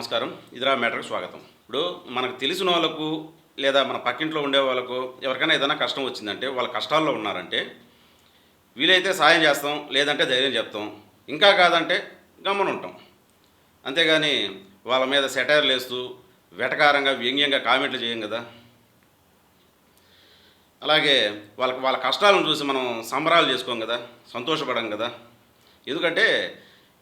నమస్కారం. ఇదిరా మ్యాటర్కి స్వాగతం. ఇప్పుడు మనకు తెలిసిన వాళ్ళకు లేదా మన పక్కింట్లో ఉండే వాళ్ళకు ఎవరికైనా ఏదైనా కష్టం వచ్చిందంటే వాళ్ళ కష్టాల్లో ఉన్నారంటే వీలైతే సాయం చేస్తాం లేదంటే ధైర్యం చెప్తాం. ఇంకా కాదంటే గమ్మన ఉంటాం అంతేగాని వాళ్ళ మీద సెటైర్లు వేస్తూ వెటకారంగా వ్యంగ్యంగా కామెంట్లు చేయం కదా. అలాగే వాళ్ళకి వాళ్ళ కష్టాలను చూసి మనం సంబరాలు చేసుకోం కదా సంతోషపడం కదా. ఎందుకంటే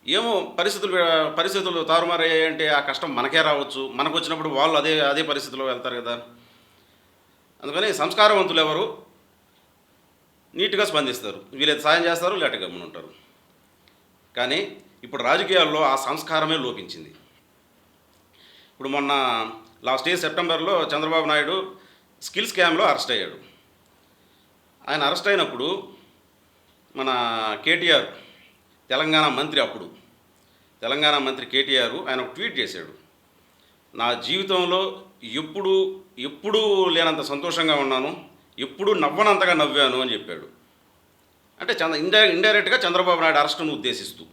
ఏమో పరిస్థితులు పరిస్థితులు తారుమారయ్యాయంటే ఆ కష్టం మనకే రావచ్చు. మనకు వచ్చినప్పుడు వాళ్ళు అదే అదే పరిస్థితిలో వెళ్తారు కదా. అందుకని సంస్కారవంతులు ఎవరు? నీట్గా స్పందిస్తారు. వీరైతే సాయం చేస్తారు లేట గమ్మున ఉంటారు. కానీ ఇప్పుడు రాజకీయాల్లో ఆ సంస్కారమే లోపించింది. ఇప్పుడు మొన్న లాస్ట్ ఇయర్ సెప్టెంబర్లో చంద్రబాబు నాయుడు స్కిల్ స్కామ్లో అరెస్ట్ అయ్యాడు. ఆయన అరెస్ట్ అయినప్పుడు మన కేటీఆర్ తెలంగాణ మంత్రి అప్పుడు. తెలంగాణ మంత్రి కేటీఆర్ ఆయన ఒక ట్వీట్ చేశాడు. నా జీవితంలో ఎప్పుడు ఎప్పుడూ లేనంత సంతోషంగా ఉన్నాను ఎప్పుడు నవ్వనంతగా నవ్వాను అని చెప్పాడు. అంటే చంద్ర ఇండై ఇండైరెక్ట్గా చంద్రబాబు నాయుడు అరెస్టును ఉద్దేశిస్తూ.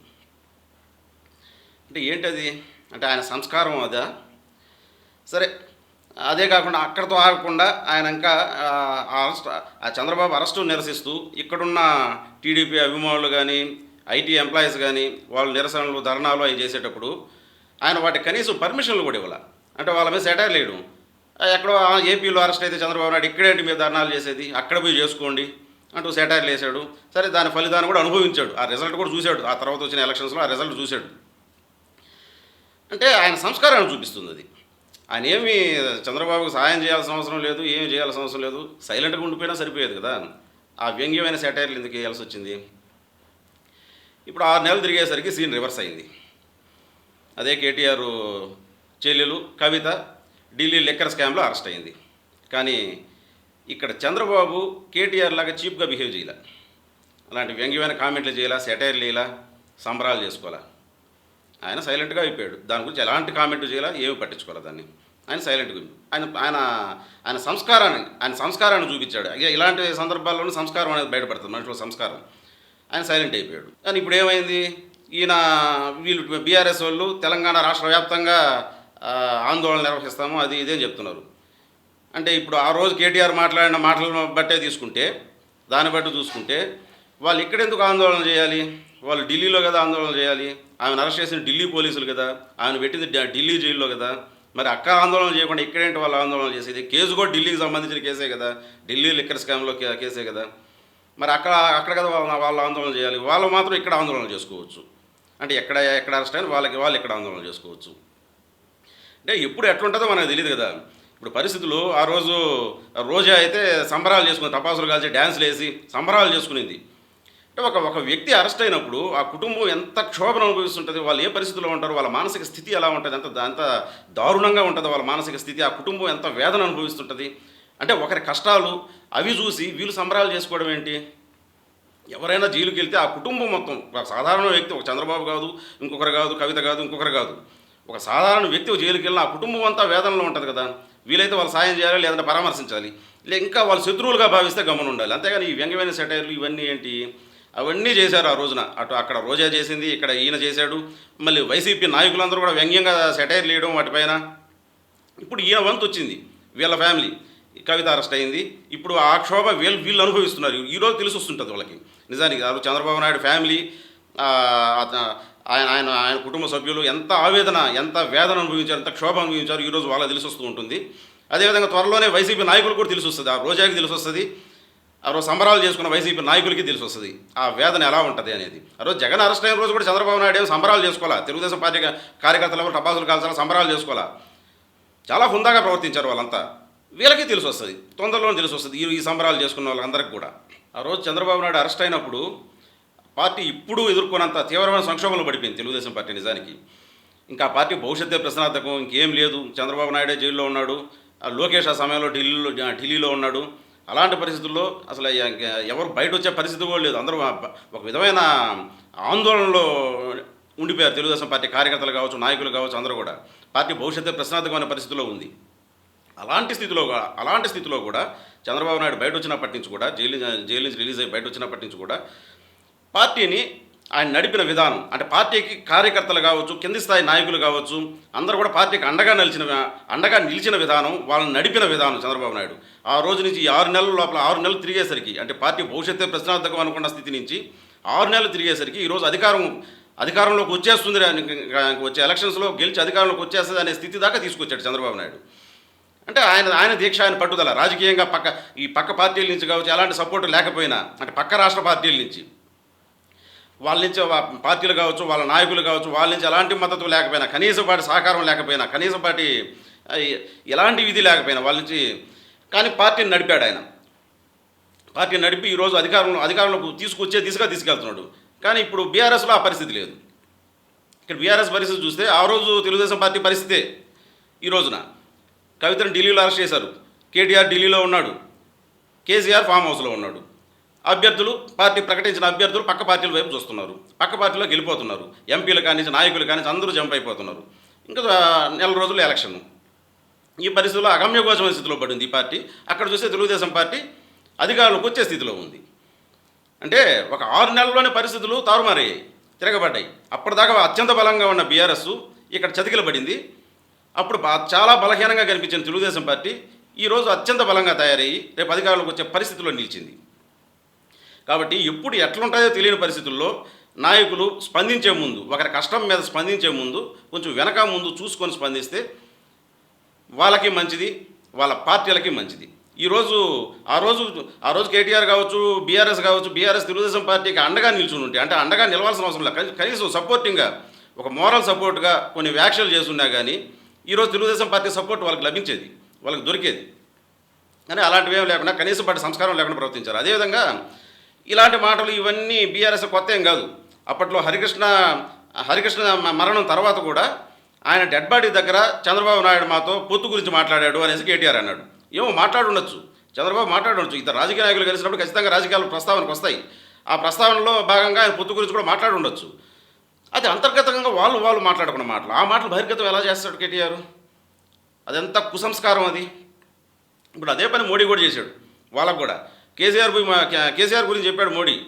అంటే ఏంటది? అంటే ఆయన సంస్కారం అదా? సరే అదే కాకుండా అక్కడితో ఆగకుండా ఆయన ఇంకా ఆ, అరెస్ట్ ఆ చంద్రబాబు అరెస్టు నిరసిస్తూ ఇక్కడున్న టీడీపీ అభిమానులు కానీ ఐటీ ఎంప్లాయీస్ కానీ వాళ్ళు నిరసనలు ధర్నాలు అవి చేసేటప్పుడు ఆయన వాటి కనీసం పర్మిషన్లు కూడా ఇవ్వాలి. అంటే వాళ్ళ మీద సెటైర్ లేడు. ఎక్కడో ఆ, ఏపీలో అరెస్ట్ అయితే చంద్రబాబు నాయుడు ఇక్కడేంటి మీరు ధర్నాలు చేసేది? అక్కడ పోయి చేసుకోండి అంటూ సెటైర్లు వేసాడు సరే దాని ఫలితాన్ని కూడా అనుభవించాడు. ఆ రిజల్ట్ కూడా చూశాడు. ఆ తర్వాత వచ్చిన ఎలక్షన్స్లో ఆ రిజల్ట్ చూశాడు. అంటే ఆయన సంస్కారాన్ని చూపిస్తుంది అది. ఆయన ఏమి చంద్రబాబుకు సాయం చేయాల్సిన అవసరం లేదు ఏమి చేయాల్సిన అవసరం లేదు. సైలెంట్గా ఉండిపోయినా సరిపోయేది కదా. ఆ వ్యంగ్యమైన సెటైర్లు ఎందుకు వేయాల్సి వచ్చింది? ఇప్పుడు ఆరు నెలలు తిరిగేసరికి సీన్ రివర్స్ అయింది. అదే కేటీఆర్ చెల్లెలు కవిత ఢిల్లీ లెక్కర్ స్కామ్లో అరెస్ట్ అయింది. కానీ ఇక్కడ చంద్రబాబు కేటీఆర్ లాగా చీప్గా బిహేవ్ చేయాల. అలాంటి వ్యంగ్యమైన కామెంట్లు చేయాలా సెటైర్లు వేయాలా సంబరాలు చేసుకోవాలా ఆయన సైలెంట్గా అయిపోయాడు. దాని గురించి ఎలాంటి కామెంట్ చేయాలా ఏమి పట్టించుకోవాలి దాన్ని. ఆయన సైలెంట్గా ఆయన ఆయన ఆయన సంస్కారాన్ని ఆయన సంస్కారాన్ని చూపించాడు. ఇలాంటి సందర్భాల్లోనే సంస్కారం అనేది బయటపడుతుంది. మనుషుల సంస్కారం. ఆయన సైలెంట్ అయిపోయాడు. కానీ ఇప్పుడు ఏమైంది? ఈయన వీళ్ళు బీఆర్ఎస్ వాళ్ళు తెలంగాణ రాష్ట్ర వ్యాప్తంగా ఆందోళన నిర్వహిస్తాము అది ఇదే చెప్తున్నారు. అంటే ఇప్పుడు ఆ రోజు కేటీఆర్ మాట్లాడిన మాటలను బట్టే తీసుకుంటే దాన్ని బట్టి చూసుకుంటే వాళ్ళు ఇక్కడెందుకు ఆందోళన చేయాలి? వాళ్ళు ఢిల్లీలో కదా ఆందోళన చేయాలి? ఆమెను అరెస్ట్ చేసిన ఢిల్లీ పోలీసులు కదా? ఆమెను పెట్టింది ఢిల్లీ జైల్లో కదా? మరి అక్కడ ఆందోళన చేయకుండా ఇక్కడేంటి వాళ్ళు ఆందోళన చేసేది? కేసు కూడా ఢిల్లీకి సంబంధించిన కేసే కదా? ఢిల్లీ లిక్కర్ స్కామ్లో కేసే కదా? మరి అక్కడ అక్కడ కదా వాళ్ళ వాళ్ళు ఆందోళన చేయాలి. వాళ్ళు మాత్రం ఇక్కడ ఆందోళన చేసుకోవచ్చు. అంటే ఎక్కడ ఎక్కడ అరెస్ట్ అయినా వాళ్ళకి వాళ్ళు ఇక్కడ ఆందోళన చేసుకోవచ్చు. అంటే ఎప్పుడు ఎట్లుంటుందో మనకు తెలియదు కదా. ఇప్పుడు పరిస్థితులు ఆ రోజు రోజా అయితే సంబరాలు చేసుకుని తపాసులు కాల్చి డ్యాన్సులు వేసి సంబరాలు చేసుకునింది. అంటే ఒక ఒక వ్యక్తి అరెస్ట్ అయినప్పుడు ఆ కుటుంబం ఎంత క్షోభను అనుభవిస్తుంటుంది? వాళ్ళు ఏ పరిస్థితిలో ఉంటారు? వాళ్ళ మానసిక స్థితి ఎలా ఉంటుంది? ఎంత ఎంత దారుణంగా ఉంటుంది వాళ్ళ మానసిక స్థితి ఆ కుటుంబం ఎంత వేదన అనుభవిస్తుంటుంది? అంటే ఒకరి కష్టాలు అవి చూసి వీళ్ళు సంబరాలు చేసుకోవడం ఏంటి? ఎవరైనా జైలుకి వెళ్తే ఆ కుటుంబం మొత్తం ఒక సాధారణ వ్యక్తి ఒక చంద్రబాబు కాదు ఇంకొకరు కాదు కవిత కాదు ఇంకొకరు కాదు. ఒక సాధారణ వ్యక్తి ఒక జైలుకి వెళ్ళిన ఆ కుటుంబం అంతా వేదనలో ఉంటుంది కదా. వీలైతే వాళ్ళు సాయం చేయాలి లేదంటే పరామర్శించాలి. లే ఇంకా వాళ్ళు శత్రువులుగా భావిస్తే గమనం ఉండాలి. అంతేగాని ఈ వ్యంగ్యమైన సెటైర్లు ఇవన్నీ ఏంటి? అవన్నీ చేశారు ఆ రోజున. అటు అక్కడ రోజా చేసింది ఇక్కడ ఈయన చేశాడు. మళ్ళీ వైసీపీ నాయకులందరూ కూడా వ్యంగ్యంగా సెటైర్లు వేయడం వాటిపైన ఇప్పుడు ఈయన వంతు వచ్చింది వీళ్ళ ఫ్యామిలీ. కవిత అరెస్ట్ అయింది ఇప్పుడు ఆ క్షోభ వీళ్ళు వీళ్ళు అనుభవిస్తున్నారు. ఈరోజు తెలిసి వస్తుంటుంది వాళ్ళకి. నిజానికి చంద్రబాబు నాయుడు ఫ్యామిలీ ఆయన ఆయన ఆయన కుటుంబ సభ్యులు ఎంత ఆవేదన ఎంత వేదన అనుభవించారు ఎంత క్షోభ అనుభవించారు ఈరోజు వాళ్ళకి తెలిసి వస్తూ ఉంటుంది. అదేవిధంగా త్వరలోనే వైసీపీ నాయకులు కూడా తెలిసి వస్తుంది. ఆ రోజాకి తెలిసి వస్తుంది. ఆ రోజు సంబరాలు చేసుకున్న వైసీపీ నాయకులకి తెలిసి వస్తుంది. ఆ వేదన ఎలా ఉంటుంది అనేది. ఆ రోజు జగన్ అరెస్ట్ అయిన రోజు కూడా చంద్రబాబు నాయుడు ఏం సంబరాలు చేసుకోవాలా? తెలుగుదేశం పార్టీ కార్యకర్తలు టపాసులు కాల్చాలా? సంబరాలు చేసుకోవాలా? చాలా హుందాగా ప్రవర్తించారు వాళ్ళంతా. వీళ్ళకి తెలిసి వస్తుంది. తొందరలోనే తెలిసి వస్తుంది. ఈ సంబరాలు చేసుకున్న వాళ్ళందరికీ కూడా. ఆ రోజు చంద్రబాబు నాయుడు అరెస్ట్ అయినప్పుడు పార్టీ ఇప్పుడు ఎదుర్కొన్నంత తీవ్రమైన సంక్షోభంలో పడిపోయింది తెలుగుదేశం పార్టీ నిజానికి. ఇంకా పార్టీ భవిష్యత్తే ప్రశ్నార్థకం ఇంకేం లేదు. చంద్రబాబు నాయుడే జైల్లో ఉన్నాడు. ఆ లోకేష్ ఆ సమయంలో ఢిల్లీలో ఢిల్లీలో ఉన్నాడు. అలాంటి పరిస్థితుల్లో అసలు ఎవరు బయట వచ్చే పరిస్థితి కూడా లేదు. అందరూ ఒక విధమైన ఆందోళనలో ఉండిపోయారు తెలుగుదేశం పార్టీ కార్యకర్తలు కావచ్చు నాయకులు కావచ్చు అందరూ కూడా. పార్టీ భవిష్యత్తే ప్రశ్నార్థకమైన పరిస్థితిలో ఉంది. అలాంటి స్థితిలో కూడా అలాంటి స్థితిలో కూడా చంద్రబాబు నాయుడు బయట వచ్చినప్పటి నుంచి కూడా జైలు జైలు నుంచి రిలీజ్ అయ్యి బయట వచ్చినప్పటి నుంచి కూడా పార్టీని ఆయన నడిపిన విధానం అంటే పార్టీకి కార్యకర్తలు కావచ్చు కింది స్థాయి నాయకులు కావచ్చు అందరూ కూడా పార్టీకి అండగా నిలిచిన అండగా నిలిచిన విధానం వాళ్ళని నడిపిన విధానం చంద్రబాబు నాయుడు. ఆ రోజు నుంచి ఈ ఆరు నెలల లోపల ఆరు నెలలు తిరిగేసరికి అంటే పార్టీ భవిష్యత్తు ప్రశ్నార్థకం అనుకున్న స్థితి నుంచి ఆరు నెలలు తిరిగేసరికి ఈరోజు అధికారం అధికారంలోకి వచ్చేస్తుంది వచ్చే ఎలక్షన్స్లో గెలిచి అధికారంలోకి వచ్చేస్తుంది అనే స్థితి దాకా తీసుకొచ్చాడు చంద్రబాబు నాయుడు. అంటే ఆయన ఆయన దీక్ష ఆయన పట్టుదల రాజకీయంగా పక్క ఈ పక్క పార్టీల నుంచి కావచ్చు ఎలాంటి సపోర్ట్ లేకపోయినా అంటే పక్క రాష్ట్ర పార్టీల నుంచి వాళ్ళ నుంచి పార్టీలు కావచ్చు వాళ్ళ నాయకులు కావచ్చు వాళ్ళ నుంచి ఎలాంటి మద్దతు లేకపోయినా కనీసం పాటి సహకారం లేకపోయినా కనీసం పాటి ఎలాంటి విధి లేకపోయినా వాళ్ళ నుంచి కానీ పార్టీని నడిపాడు ఆయన. పార్టీ నడిపి ఈరోజు అధికారంలో అధికారంలోకి తీసుకొచ్చే దిశగా తీసుకెళ్తున్నాడు. కానీ ఇప్పుడు బీఆర్ఎస్లో ఆ పరిస్థితి లేదు. ఇక్కడ బీఆర్ఎస్ పరిస్థితి చూస్తే ఆ రోజు తెలుగుదేశం పార్టీ పరిస్థితే ఈ రోజున. కవితను ఢిల్లీలో అరెస్ట్ చేశారు. కేటీఆర్ ఢిల్లీలో ఉన్నాడు. కేసీఆర్ ఫామ్ హౌస్లో ఉన్నాడు. అభ్యర్థులు పార్టీ ప్రకటించిన అభ్యర్థులు పక్క పార్టీల వైపు చూస్తున్నారు. పక్క పార్టీలోకి వెళ్ళిపోతున్నారు. ఎంపీలు కానీ నాయకులు కానీ అందరూ జంప్ అయిపోతున్నారు. ఇంకా నెల రోజులు ఎలక్షన్. ఈ పరిస్థితుల్లో అగమ్యగోచమైన స్థితిలో పడింది ఈ పార్టీ. అక్కడ చూస్తే తెలుగుదేశం పార్టీ అధికారులకు వచ్చే స్థితిలో ఉంది. అంటే ఒక ఆరు నెలల్లోనే పరిస్థితులు తారుమారయ్యాయి తిరగబడ్డాయి. అప్పటిదాకా అత్యంత బలంగా ఉన్న బీఆర్ఎస్ ఇక్కడ చతికిలబడింది అప్పుడు చాలా బలహీనంగా కనిపించిన తెలుగుదేశం పార్టీ. ఈరోజు అత్యంత బలంగా తయారయ్యి రేపు అధికారంలోకి వచ్చే పరిస్థితిలో నిలిచింది. కాబట్టి ఎప్పుడు ఎట్లుంటాయో తెలియని పరిస్థితుల్లో నాయకులు స్పందించే ముందు ఒకరి కష్టం మీద స్పందించే ముందు కొంచెం వెనక ముందు చూసుకొని స్పందిస్తే వాళ్ళకి మంచిది వాళ్ళ పార్టీలకి మంచిది. ఈరోజు ఆ రోజు ఆ రోజు కేటీఆర్ కావచ్చు బీఆర్ఎస్ కావచ్చు బీఆర్ఎస్ తెలుగుదేశం పార్టీకి అండగా నిల్చుని ఉంటే అంటే అండగా నిలవాల్సిన అవసరం లేదు. కనీసం సపోర్టింగ్గా ఒక మోరల్ సపోర్ట్గా కొన్ని వ్యాఖ్యలు చేస్తున్నా కానీ ఈరోజు తెలుగుదేశం పార్టీ సపోర్ట్ వాళ్ళకి లభించేది వాళ్ళకి దొరికేది. కానీ అలాంటివి ఏం లేకుండా కనీసం పాటి సంస్కారం లేకుండా ప్రవర్తించారు. అదేవిధంగా ఇలాంటి మాటలు ఇవన్నీ బీఆర్ఎస్ కొత్త ఏం కాదు. అప్పట్లో హరికృష్ణ హరికృష్ణ మ- మరణం తర్వాత కూడా ఆయన డెడ్ బాడీ దగ్గర చంద్రబాబు నాయుడు మాతో పొత్తు గురించి మాట్లాడాడు అనేసి కేటీఆర్ అన్నాడు. ఏమో మాట్లాడుండొచ్చు చంద్రబాబు మాట్లాడుండొచ్చు ఇతర రాజకీయ నాయకులు కలిసినప్పుడు ఖచ్చితంగా రాజకీయాలు ప్రస్తావనకు వస్తాయి. ఆ ప్రస్తావనలో భాగంగా ఆయన పొత్తు గురించి కూడా మాట్లాడుండొచ్చు అది అంతర్గతంగా వాళ్ళు వాళ్ళు మాట్లాడుకున్న మాటలు. ఆ మాటలు బహిర్గతం ఎలా చేస్తాడు కేటీఆర్? అదంతా కుసంస్కారం అది? ఇప్పుడు అదే పని మోడీ కూడా చేశాడు. వాళ్ళకు కూడా. కేసీఆర్ మా- కేసీఆర్ గురించి చెప్పాడు మోడీ.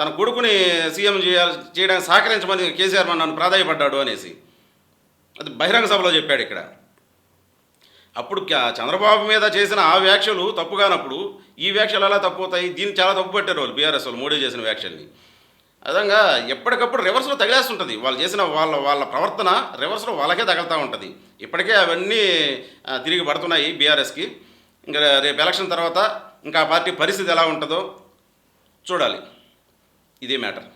తన కొడుకుని సీఎం చేయాలి చేయడానికి సహకరించమని కేసీఆర్ నన్ను ప్రాధాయపడ్డాడు అనేసి. అది బహిరంగ సభలో చెప్పాడు ఇక్కడ. అప్పుడు చంద్రబాబు మీద చేసిన ఆ వ్యాఖ్యలు తప్పుగానప్పుడు ఈ వ్యాఖ్యలు ఎలా తప్పు అవుతాయి? దీన్ని చాలా తప్పు పెట్టారు వాళ్ళు బీఆర్ఎస్ వాళ్ళు మోడీ చేసిన వ్యాఖ్యల్ని. అదంగా ఎప్పటికప్పుడు రివర్స్లో తగిలేస్తుంటుంది వాళ్ళు చేసిన వాళ్ళ వాళ్ళ ప్రవర్తన రివర్స్లో వాళ్ళకే తగులుతూ ఉంటుంది. ఇప్పటికే అవన్నీ తిరిగి పడుతున్నాయి బీఆర్ఎస్కి ఇంకా రేపు ఎలక్షన్ తర్వాత ఇంకా ఆ పార్టీ పరిస్థితి ఎలా ఉంటుందో చూడాలి. ఇదే మ్యాటర్